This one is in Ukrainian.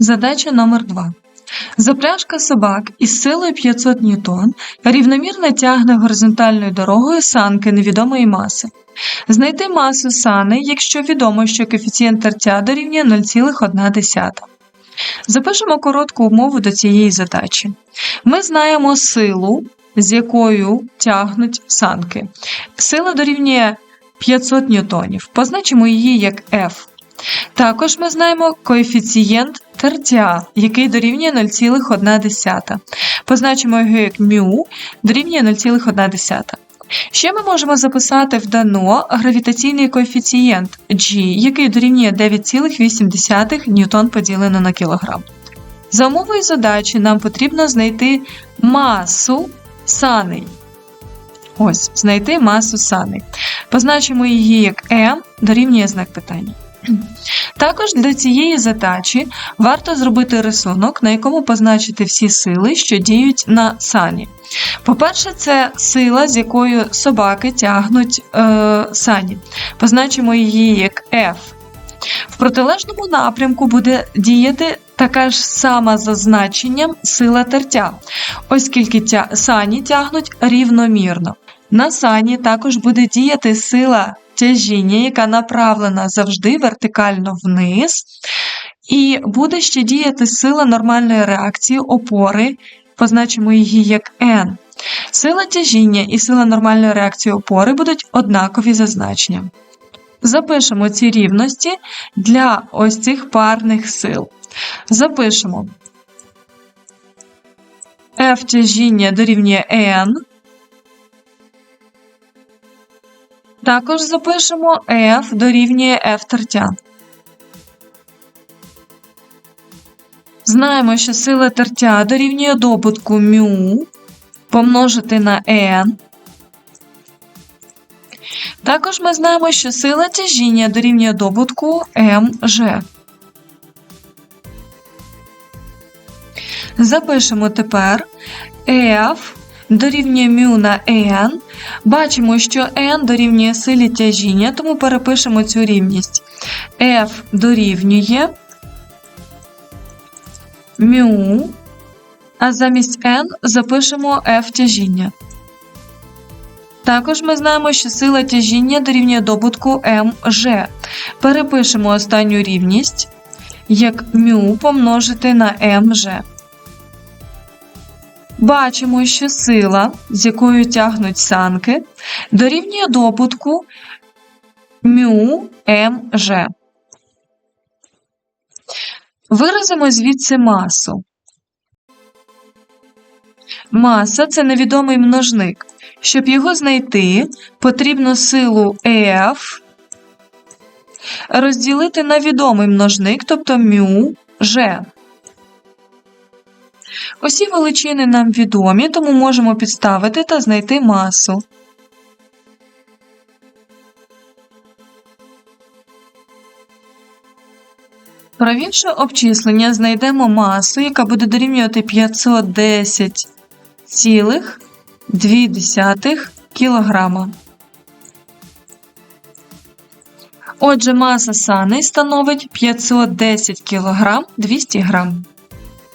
Задача номер 2. Запряжка собак із силою 500 ньютон рівномірно тягне горизонтальною дорогою санки невідомої маси. Знайти масу сани, якщо відомо, що коефіцієнт тертя дорівнює 0,1. Запишемо коротку умову до цієї задачі. Ми знаємо силу, з якою тягнуть санки. Сила дорівнює 500 ньютонів. Позначимо її як F. Також ми знаємо коефіцієнт тертя, який дорівнює 0,1. Позначимо його як μ дорівнює 0,1. Ще ми можемо записати в дано гравітаційний коефіцієнт G, який дорівнює 9,8 ньютон поділено на кілограм. За умовою задачі нам потрібно знайти масу саней. Ось, знайти масу саней. Позначимо її як m дорівнює знак питання. Також для цієї задачі варто зробити рисунок, на якому позначити всі сили, що діють на сані. По-перше, це сила, з якою собаки тягнуть е, сані. Позначимо її як F. В протилежному напрямку буде діяти така ж сама за значенням сила тертя, оскільки тя... сані тягнуть рівномірно. На сані також буде діяти сила тяжіння, яка направлена завжди вертикально вниз, і буде ще діяти сила нормальної реакції опори, позначимо її як N. Сила тяжіння і сила нормальної реакції опори будуть однакові за значенням. Запишемо ці рівності для ось цих парних сил. Запишемо F тяжіння дорівнює N. Також запишемо F дорівнює F тертя. Знаємо, що сила тертя дорівнює добутку μ помножити на n. Також ми знаємо, що сила тяжіння дорівнює добутку mg. Запишемо тепер F дорівнює μ на n. Бачимо, що n дорівнює силі тяжіння, тому перепишемо цю рівність. F дорівнює μ, а замість n запишемо F тяжіння. Також ми знаємо, що сила тяжіння дорівнює добутку mg. Перепишемо останню рівність як μ помножити на mg. Бачимо, що сила, з якою тягнуть санки, дорівнює добутку μ mg. Виразимо звідси масу. Маса це невідомий множник. Щоб його знайти, потрібно силу F розділити на відомий множник, тобто μ. Усі величини нам відомі, тому можемо підставити та знайти масу. Провівши обчислення, знайдемо масу, яка буде дорівнювати 510,2 кг. Отже, маса сани становить 510 кг 200 г.